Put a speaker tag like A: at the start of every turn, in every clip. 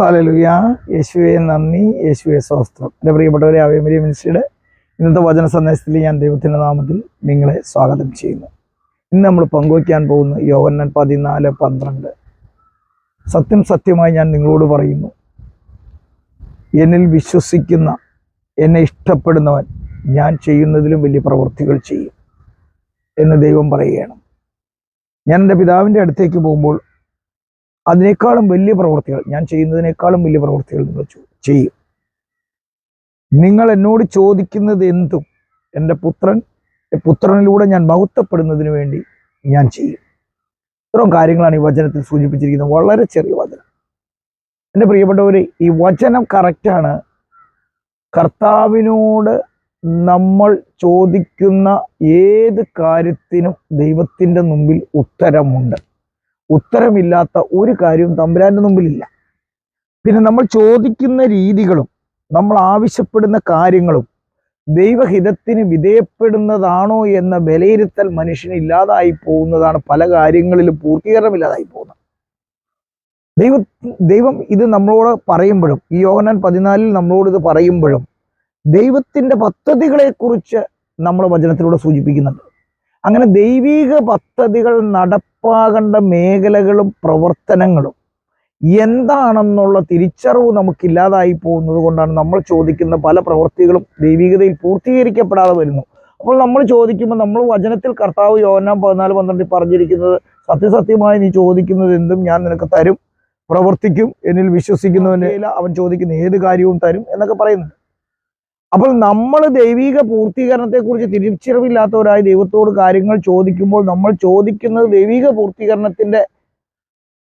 A: ഹാലലുയ. യേശുവെ നന്ദി. യേശുവെ സ്വസ്ത്രം എന്റെ പ്രിയപ്പെട്ടവരെ അവയമരി മിനിസ്ട്രിയുടെ ഇന്നത്തെ വചന സന്ദേശത്തിൽ ഞാൻ ദൈവത്തിന്റെ നാമത്തിൽ നിങ്ങളെ സ്വാഗതം ചെയ്യുന്നു. ഇന്ന് നമ്മൾ പങ്കുവയ്ക്കാൻ പോകുന്ന യോവന്നൻ പതിനാല് പന്ത്രണ്ട്. സത്യം സത്യമായി ഞാൻ നിങ്ങളോട് പറയുന്നു. എന്നിൽ വിശ്വസിക്കുന്ന എന്നെ ഇഷ്ടപ്പെടുന്നവൻ ഞാൻ ചെയ്യുന്നതിലും വലിയ പ്രവൃത്തികൾ ചെയ്യും എന്ന് ദൈവം പറയുകയാണ്. ഞാൻ എന്റെ പിതാവിന്റെ അടുത്തേക്ക് പോകുമ്പോൾ അതിനേക്കാളും വലിയ പ്രവൃത്തികൾ ഞാൻ ചെയ്യുന്നതിനേക്കാളും വലിയ പ്രവൃത്തികൾ നിങ്ങൾ ചെയ്യും. നിങ്ങൾ എന്നോട് ചോദിക്കുന്നത് എന്തും എന്റെ പുത്രൻ പുത്രനിലൂടെ ഞാൻ മഹത്വപ്പെടുന്നതിന് വേണ്ടി ഞാൻ ചെയ്യും. ഇത്രയും കാര്യങ്ങളാണ് ഈ വചനത്തിൽ സൂചിപ്പിച്ചിരിക്കുന്നത്. വളരെ ചെറിയ വചനം. എന്റെ പ്രിയപ്പെട്ടവരെ ഈ വചനം കറക്റ്റാണ് കർത്താവിനോട് നമ്മൾ ചോദിക്കുന്ന ഏത് കാര്യത്തിനും ദൈവത്തിന്റെ മുമ്പിൽ ഉത്തരമുണ്ട്. ഉത്തരമില്ലാത്ത ഒരു കാര്യവും തമ്പുരാന്റെ മുമ്പിലില്ല. പിന്നെ നമ്മൾ ചോദിക്കുന്ന രീതികളും നമ്മൾ ആവശ്യപ്പെടുന്ന കാര്യങ്ങളും ദൈവഹിതത്തിന് വിധേയപ്പെടുന്നതാണോ എന്ന വിലയിരുത്തൽ മനുഷ്യന് ഇല്ലാതായി പോകുന്നതാണ് പല കാര്യങ്ങളിലും പൂർത്തീകരണമില്ലാതായി പോകുന്നത്. ദൈവ ദൈവം ഇത് നമ്മളോട് പറയുമ്പോഴും ഈ യോഹനാൻ പതിനാലിൽ നമ്മളോട് ഇത് പറയുമ്പോഴും ദൈവത്തിന്റെ പദ്ധതികളെക്കുറിച്ച് നമ്മൾ വചനത്തിലൂടെ സൂചിപ്പിക്കുന്നുണ്ട്. അങ്ങനെ ദൈവീക പദ്ധതികൾ നടപ്പാകേണ്ട മേഖലകളും പ്രവർത്തനങ്ങളും എന്താണെന്നുള്ള തിരിച്ചറിവ് നമുക്കില്ലാതായി പോകുന്നത് കൊണ്ടാണ് നമ്മൾ ചോദിക്കുന്ന പല പ്രവൃത്തികളും ദൈവികതയിൽ പൂർത്തീകരിക്കപ്പെടാതെ വരുന്നു. അപ്പോൾ നമ്മൾ ചോദിക്കുമ്പോൾ നമ്മൾ വചനത്തിൽ കർത്താവ് യോഹന്നാൻ പതിനാല് പന്ത്രണ്ടിൽ പറഞ്ഞിരിക്കുന്നത് സത്യസത്യമായി നീ ചോദിക്കുന്നത് എന്തും ഞാൻ നിനക്ക് തരും പ്രവർത്തിക്കും എന്നിൽ വിശ്വസിക്കുന്നവനെ അവൻ ചോദിക്കുന്ന ഏത് കാര്യവും തരും എന്നൊക്കെ പറയുന്നുണ്ട്. അപ്പോൾ നമ്മൾ ദൈവിക പൂർത്തീകരണത്തെക്കുറിച്ച് തിരിച്ചറിവില്ലാത്തവരായി ദൈവത്തോട് കാര്യങ്ങൾ ചോദിക്കുമ്പോൾ നമ്മൾ ചോദിക്കുന്നത് ദൈവിക പൂർത്തീകരണത്തിന്റെ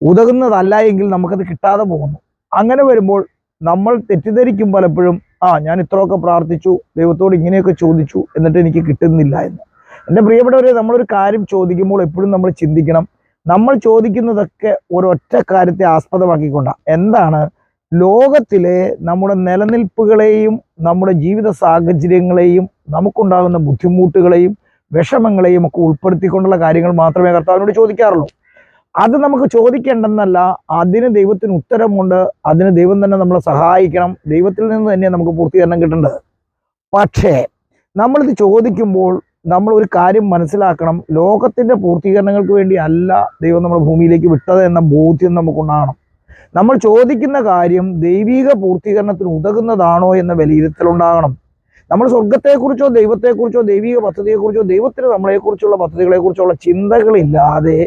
A: ഉതകുന്നതല്ല എങ്കിൽ നമുക്കത് കിട്ടാതെ പോകുന്നു. അങ്ങനെ വരുമ്പോൾ നമ്മൾ തെറ്റിദ്ധരിക്കും പലപ്പോഴും ആ ഞാൻ ഇത്രയൊക്കെ പ്രാർത്ഥിച്ചു ദൈവത്തോട് ഇങ്ങനെയൊക്കെ ചോദിച്ചു എന്നിട്ട് എനിക്ക് കിട്ടുന്നില്ല എന്ന്. എന്റെ പ്രിയപ്പെട്ടവരെ നമ്മളൊരു കാര്യം ചോദിക്കുമ്പോൾ എപ്പോഴും നമ്മൾ ചിന്തിക്കണം. നമ്മൾ ചോദിക്കുന്നതൊക്കെ ഒരൊറ്റ കാര്യത്തെ ആസ്പദമാക്കിക്കൊണ്ടാണ് എന്താണ്? ലോകത്തിലെ നമ്മുടെ നിലനിൽപ്പുകളെയും നമ്മുടെ ജീവിത സാഹചര്യങ്ങളെയും നമുക്കുണ്ടാകുന്ന ബുദ്ധിമുട്ടുകളെയും വിഷമങ്ങളെയും ഒക്കെ ഉൾപ്പെടുത്തിക്കൊണ്ടുള്ള കാര്യങ്ങൾ മാത്രമേ കർത്താവിനോട് ചോദിക്കാറുള്ളൂ. അത് നമുക്ക് ചോദിക്കേണ്ടെന്നല്ല അതിന് ദൈവത്തിന് ഉത്തരമുണ്ട് അതിന് ദൈവം തന്നെ നമ്മളെ സഹായിക്കണം ദൈവത്തിൽ നിന്ന് തന്നെ നമുക്ക് പൂർത്തീകരണം കിട്ടേണ്ടത്. പക്ഷേ നമ്മളിത് ചോദിക്കുമ്പോൾ നമ്മൾ ഒരു കാര്യം മനസ്സിലാക്കണം ലോകത്തിന്റെ പൂർത്തീകരണങ്ങൾക്ക് വേണ്ടി അല്ല ദൈവം നമ്മുടെ ഭൂമിയിലേക്ക് വിട്ടത് എന്ന ബോധ്യം നമുക്കുണ്ടാകണം. നമ്മൾ ചോദിക്കുന്ന കാര്യം ദൈവിക പൂർത്തീകരണത്തിന് ഉതകുന്നതാണോ എന്ന വിലയിരുത്തലുണ്ടാകണം. നമ്മൾ സ്വർഗത്തെക്കുറിച്ചോ ദൈവത്തെക്കുറിച്ചോ ദൈവിക പദ്ധതിയെക്കുറിച്ചോ ദൈവത്തിന് നമ്മളെക്കുറിച്ചുള്ള പദ്ധതികളെക്കുറിച്ചുള്ള ചിന്തകളില്ലാതെ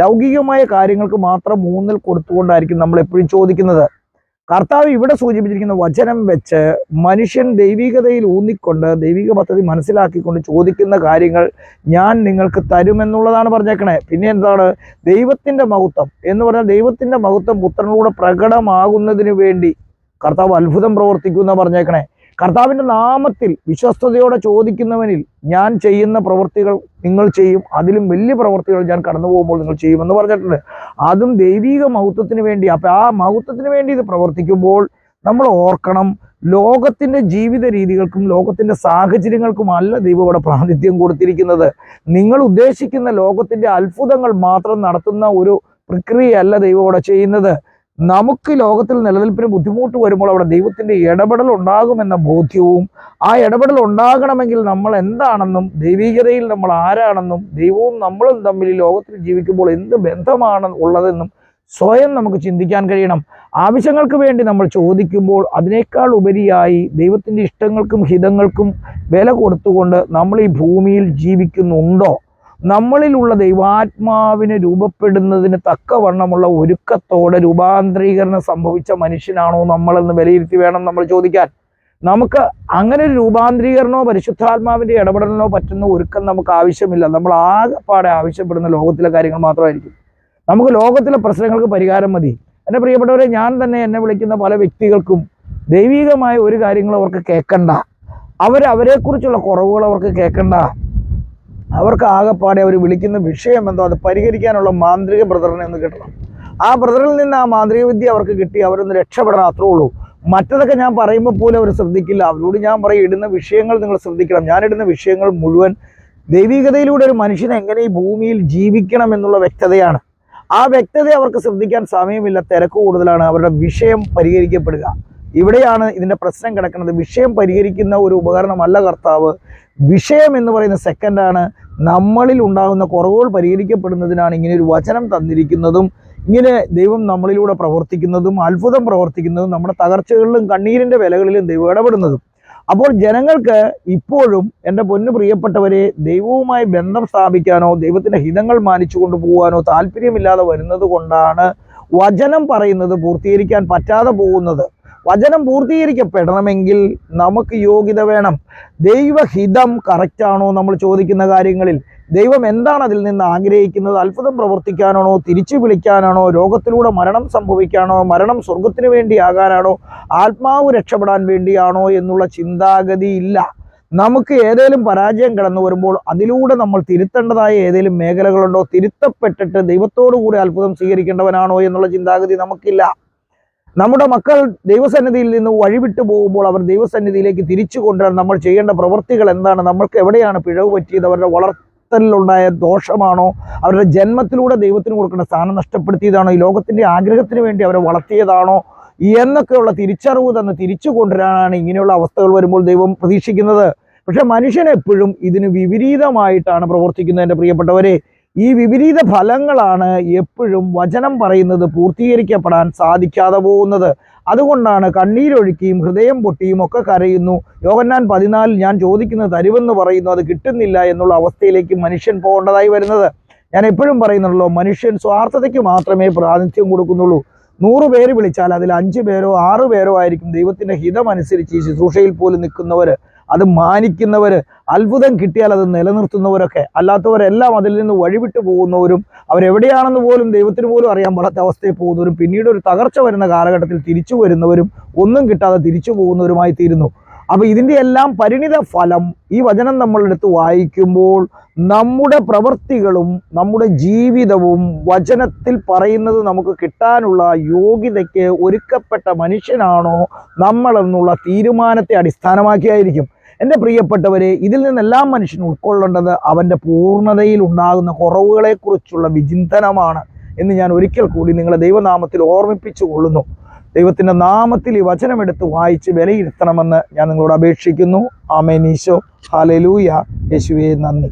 A: ലൗകികമായ കാര്യങ്ങൾക്ക് മാത്രം മൂന്നിൽ കൊടുത്തുകൊണ്ടായിരിക്കും നമ്മൾ എപ്പോഴും ചോദിക്കുന്നത്. കർത്താവ് ഇവിടെ സൂചിപ്പിച്ചിരിക്കുന്ന വചനം വെച്ച് മനുഷ്യൻ ദൈവികതയിൽ ഊന്നിക്കൊണ്ട് ദൈവിക പദ്ധതി മനസ്സിലാക്കിക്കൊണ്ട് ചോദിക്കുന്ന കാര്യങ്ങൾ ഞാൻ നിങ്ങൾക്ക് തരുമെന്നുള്ളതാണ് പറഞ്ഞേക്കണേ. പിന്നെ എന്താണ്? ദൈവത്തിന്റെ മഹത്വം. എന്ന് പറഞ്ഞാൽ ദൈവത്തിന്റെ മഹത്വം പുത്രനിലൂടെ പ്രകടമാകുന്നതിന് വേണ്ടി കർത്താവ് അത്ഭുതം പ്രവർത്തിക്കുന്ന പറഞ്ഞേക്കണേ. കർത്താവിന്റെ നാമത്തിൽ വിശ്വസ്തയോടെ ചോദിക്കുന്നവനിൽ ഞാൻ ചെയ്യുന്ന പ്രവൃത്തികൾ നിങ്ങൾ ചെയ്യും. അതിലും വലിയ പ്രവൃത്തികൾ ഞാൻ കടന്നു പോകുമ്പോൾ നിങ്ങൾ ചെയ്യുമെന്ന് പറഞ്ഞിട്ടുണ്ട്. അതും ദൈവിക മഹത്വത്തിന് വേണ്ടി. അപ്പൊ ആ മഹത്വത്തിന് വേണ്ടി ഇത് പ്രവർത്തിക്കുമ്പോൾ നമ്മൾ ഓർക്കണം ലോകത്തിന്റെ ജീവിത രീതികൾക്കും ലോകത്തിന്റെ സാഹചര്യങ്ങൾക്കും അല്ല ദൈവം ഇവിടെ പ്രാതിനിധ്യം കൊടുത്തിരിക്കുന്നത്. നിങ്ങൾ ഉദ്ദേശിക്കുന്ന ലോകത്തിന്റെ അത്ഭുതങ്ങൾ മാത്രം നടത്തുന്ന ഒരു പ്രക്രിയയല്ല ദൈവം ഇവിടെ ചെയ്യുന്നത്. നമുക്ക് ലോകത്തിൽ നിലനിൽപ്പിന് ബുദ്ധിമുട്ട് വരുമ്പോൾ അവിടെ ദൈവത്തിന്റെ ഇടപെടൽ ഉണ്ടാകുമെന്ന ബോധ്യവും ആ ഇടപെടൽ ഉണ്ടാകണമെങ്കിൽ നമ്മൾ എന്താണെന്നും ദൈവീകതയിൽ നമ്മൾ ആരാണെന്നും ദൈവവും നമ്മളും തമ്മിൽ ഈ ലോകത്തിൽ ജീവിക്കുമ്പോൾ എന്ത് ബന്ധമാണ് ഉള്ളതെന്നും സ്വയം നമുക്ക് ചിന്തിക്കാൻ കഴിയണം. ആവശ്യങ്ങൾക്ക് വേണ്ടി നമ്മൾ ചോദിക്കുമ്പോൾ അതിനേക്കാൾ ഉപരിയായി ദൈവത്തിന്റെ ഇഷ്ടങ്ങൾക്കും ഹിതങ്ങൾക്കും വില കൊടുത്തുകൊണ്ട് നമ്മൾ ഈ ഭൂമിയിൽ ജീവിക്കുന്നുണ്ടോ? നമ്മളിലുള്ള ദൈവാത്മാവിന് രൂപപ്പെടുന്നതിന് തക്കവണ്ണമുള്ള ഒരുക്കത്തോടെ രൂപാന്തരീകരണം സംഭവിച്ച മനുഷ്യനാണോ നമ്മളെന്ന് വിലയിരുത്തി വേണം നമ്മൾ ചോദിക്കാൻ. നമുക്ക് അങ്ങനെ ഒരു രൂപാന്തരീകരണമോ പരിശുദ്ധാത്മാവിന്റെ ഇടപെടലിനോ പറ്റുന്ന ഒരുക്കം നമുക്ക് ആവശ്യമില്ല. നമ്മൾ ആകെപ്പാടെ ആവശ്യപ്പെടുന്ന ലോകത്തിലെ കാര്യങ്ങൾ മാത്രമായിരിക്കും. നമുക്ക് ലോകത്തിലെ പ്രശ്നങ്ങൾക്ക് പരിഹാരം മതി. എന്റെ പ്രിയപ്പെട്ടവരെ ഞാൻ തന്നെ എന്നെ വിളിക്കുന്ന പല വ്യക്തികൾക്കും ദൈവികമായ ഒരു കാര്യങ്ങളും അവർക്ക് കേൾക്കണ്ട. അവർ അവരെക്കുറിച്ചുള്ള കുറവുകൾ അവർക്ക് കേൾക്കണ്ട. അവർക്ക് ആകെപ്പാടെ അവർ വിളിക്കുന്ന വിഷയം എന്തോ അത് പരിഹരിക്കാനുള്ള മാന്ത്രിക ബ്രദറിനെ ഒന്ന് കിട്ടണം. ആ ബ്രദറിൽ നിന്ന് ആ മാന്ത്രിക വിദ്യ അവർക്ക് കിട്ടി അവരൊന്ന് രക്ഷപ്പെടണം അത്രേ ഉള്ളൂ. മറ്റതൊക്കെ ഞാൻ പറയുമ്പോൾ പോലും അവർ ശ്രദ്ധിക്കില്ല. അവരോട് ഞാൻ പറയും ഇടുന്ന വിഷയങ്ങൾ നിങ്ങൾ ശ്രദ്ധിക്കണം. ഇടുന്ന വിഷയങ്ങൾ മുഴുവൻ ദൈവികതയിലൂടെ ഒരു മനുഷ്യൻ എങ്ങനെ ഈ ഭൂമിയിൽ ജീവിക്കണം എന്നുള്ള വ്യക്തതയാണ്. ആ വ്യക്തത അവർക്ക് ശ്രദ്ധിക്കാൻ സമയമില്ല. തിരക്ക് കൂടുതലാണ്. അവരുടെ വിഷയം പരിഹരിക്കപ്പെടുക. ഇവിടെയാണ് ഇതിന്റെ പ്രശ്നം കിടക്കുന്നത്. വിഷയം പരിഹരിക്കുന്ന ഒരു ഉപകരണമല്ല കർത്താവ്. വിഷയം എന്ന് പറയുന്ന സെക്കൻഡാണ് നമ്മളിൽ ഉണ്ടാകുന്ന കുറവുകൾ പരിഹരിക്കപ്പെടുന്നതിനാണ് ഇങ്ങനെ ഒരു വചനം തന്നിരിക്കുന്നതും ഇങ്ങനെ ദൈവം നമ്മളിലൂടെ പ്രവർത്തിക്കുന്നതും അത്ഭുതം പ്രവർത്തിക്കുന്നതും നമ്മുടെ തകർച്ചകളിലും കണ്ണീരിന്റെ വിലകളിലും ദൈവം ഇടപെടുന്നതും. അപ്പോൾ ജനങ്ങൾക്ക് ഇപ്പോഴും എന്റെ പൊന്നു പ്രിയപ്പെട്ടവരെ ദൈവവുമായി ബന്ധം സ്ഥാപിക്കാനോ ദൈവത്തിന്റെ ഹിതങ്ങൾ മാനിച്ചു കൊണ്ടുപോകാനോ താല്പര്യമില്ലാതെ വരുന്നത് കൊണ്ടാണ് വചനം പറയുന്നത് പൂർത്തീകരിക്കാൻ പറ്റാതെ പോകുന്നത്. വചനം പൂർത്തീകരിക്കപ്പെടണമെങ്കിൽ നമുക്ക് യോഗ്യത വേണം. ദൈവഹിതം കറക്റ്റാണോ നമ്മൾ ചോദിക്കുന്ന കാര്യങ്ങളിൽ? ദൈവം എന്താണ് അതിൽ നിന്ന് ആഗ്രഹിക്കുന്നത്? അത്ഭുതം പ്രവർത്തിക്കാനാണോ? തിരിച്ചു വിളിക്കാനാണോ? രോഗത്തിലൂടെ മരണം സംഭവിക്കാനോ? മരണം സ്വർഗത്തിന് വേണ്ടി ആകാനാണോ? ആത്മാവ് രക്ഷപ്പെടാൻ വേണ്ടിയാണോ എന്നുള്ള ചിന്താഗതി ഇല്ല. നമുക്ക് ഏതേലും പരാജയം കടന്നു വരുമ്പോൾ അതിലൂടെ നമ്മൾ തിരുത്തേണ്ടതായ ഏതെങ്കിലും മേഖലകളുണ്ടോ? തിരുത്തപ്പെട്ടിട്ട് ദൈവത്തോടു കൂടി അത്ഭുതം സ്വീകരിക്കേണ്ടവനാണോ എന്നുള്ള ചിന്താഗതി നമുക്കില്ല. നമ്മുടെ മക്കൾ ദൈവസന്നിധിയിൽ നിന്ന് വഴിവിട്ടു പോകുമ്പോൾ അവർ ദൈവസന്നിധിയിലേക്ക് തിരിച്ചു കൊണ്ടുവരാൻ നമ്മൾ ചെയ്യേണ്ട പ്രവൃത്തികൾ എന്താണ്? നമ്മൾക്ക് എവിടെയാണ് പിഴവ് പറ്റിയത്? അവരുടെ വളർത്തലിലുണ്ടായ ദോഷമാണോ? അവരുടെ ജന്മത്തിലൂടെ ദൈവത്തിന് കൊടുക്കേണ്ട സ്ഥാനം നഷ്ടപ്പെടുത്തിയതാണോ? ഈ ലോകത്തിന്റെ ആഗ്രഹത്തിന് വേണ്ടി അവരെ വളർത്തിയതാണോ? എന്നൊക്കെയുള്ള തിരിച്ചറിവ് തന്നെ തിരിച്ചു കൊണ്ടുവരാനാണ് ഇങ്ങനെയുള്ള അവസ്ഥകൾ വരുമ്പോൾ ദൈവം പ്രതീക്ഷിക്കുന്നത്. പക്ഷെ മനുഷ്യൻ എപ്പോഴും ഇതിന് വിപരീതമായിട്ടാണ് പ്രവർത്തിക്കുന്നത് എന്റെ പ്രിയപ്പെട്ടവരെ ഈ വിപരീത ഫലങ്ങളാണ് എപ്പോഴും വചനം പറയുന്നത് പൂർത്തീകരിക്കപ്പെടാൻ സാധിക്കാതെ പോകുന്നത്. അതുകൊണ്ടാണ് കണ്ണീരൊഴുക്കിയും ഹൃദയം പൊട്ടിയും ഒക്കെ കരയുന്നു. യോഗന്നാൻ പതിനാലിൽ ഞാൻ ചോദിക്കുന്നത് തരുമെന്ന് പറയുന്നു അത് കിട്ടുന്നില്ല എന്നുള്ള അവസ്ഥയിലേക്ക് മനുഷ്യൻ പോകേണ്ടതായി വരുന്നത്. ഞാൻ എപ്പോഴും പറയുന്നുള്ളൂ മനുഷ്യൻ സ്വാർത്ഥതയ്ക്ക് മാത്രമേ പ്രാതിനിധ്യം കൊടുക്കുന്നുള്ളൂ. നൂറ് പേര് വിളിച്ചാൽ അതിൽ അഞ്ച് പേരോ ആറ് പേരോ ആയിരിക്കും ദൈവത്തിന്റെ ഹിതമനുസരിച്ച് ശുശ്രൂഷയിൽ പോലും നിൽക്കുന്നവർ അത് മാനിക്കുന്നവർ അത്ഭുതം കിട്ടിയാൽ അത് നിലനിർത്തുന്നവരൊക്കെ. അല്ലാത്തവരെല്ലാം അതിൽ നിന്ന് വഴിവിട്ടു പോകുന്നവരും അവരെവിടെയാണെന്ന് പോലും ദൈവത്തിന് പോലും അറിയാൻ പാടാത്ത അവസ്ഥയിൽ പോകുന്നവരും പിന്നീട് ഒരു തകർച്ച വരുന്ന കാലഘട്ടത്തിൽ തിരിച്ചു വരുന്നവരും ഒന്നും കിട്ടാതെ തിരിച്ചു പോകുന്നവരുമായി തീരുന്നു. അപ്പൊ ഇതിന്റെ എല്ലാം പരിണിത ഫലം ഈ വചനം നമ്മളെടുത്ത് വായിക്കുമ്പോൾ നമ്മുടെ പ്രവൃത്തികളും നമ്മുടെ ജീവിതവും വചനത്തിൽ പറയുന്നത് നമുക്ക് കിട്ടാനുള്ള യോഗ്യതയ്ക്ക് ഒരുക്കപ്പെട്ട മനുഷ്യനാണോ നമ്മളെന്നുള്ള തീരുമാനത്തെ അടിസ്ഥാനമാക്കിയായിരിക്കും. എന്റെ പ്രിയപ്പെട്ടവരെ ഇതിൽ നിന്നെല്ലാം മനുഷ്യൻ ഉൾക്കൊള്ളേണ്ടത് അവന്റെ പൂർണതയിൽ ഉണ്ടാകുന്ന കുറവുകളെക്കുറിച്ചുള്ള വിചിന്തനമാണ് എന്ന് ഞാൻ ഒരിക്കൽ കൂടി നിങ്ങളെ ദൈവനാമത്തിൽ ഓർമ്മിപ്പിച്ചു കൊള്ളുന്നു. ദൈവത്തിന്റെ നാമത്തിൽ ഈ വചനമെടുത്ത് വായിച്ച് വിലയിരുത്തണമെന്ന് ഞാൻ നിങ്ങളോട് അപേക്ഷിക്കുന്നു. ആമേനീശോ ഹാലലൂയ യേശുവേ നന്ദി.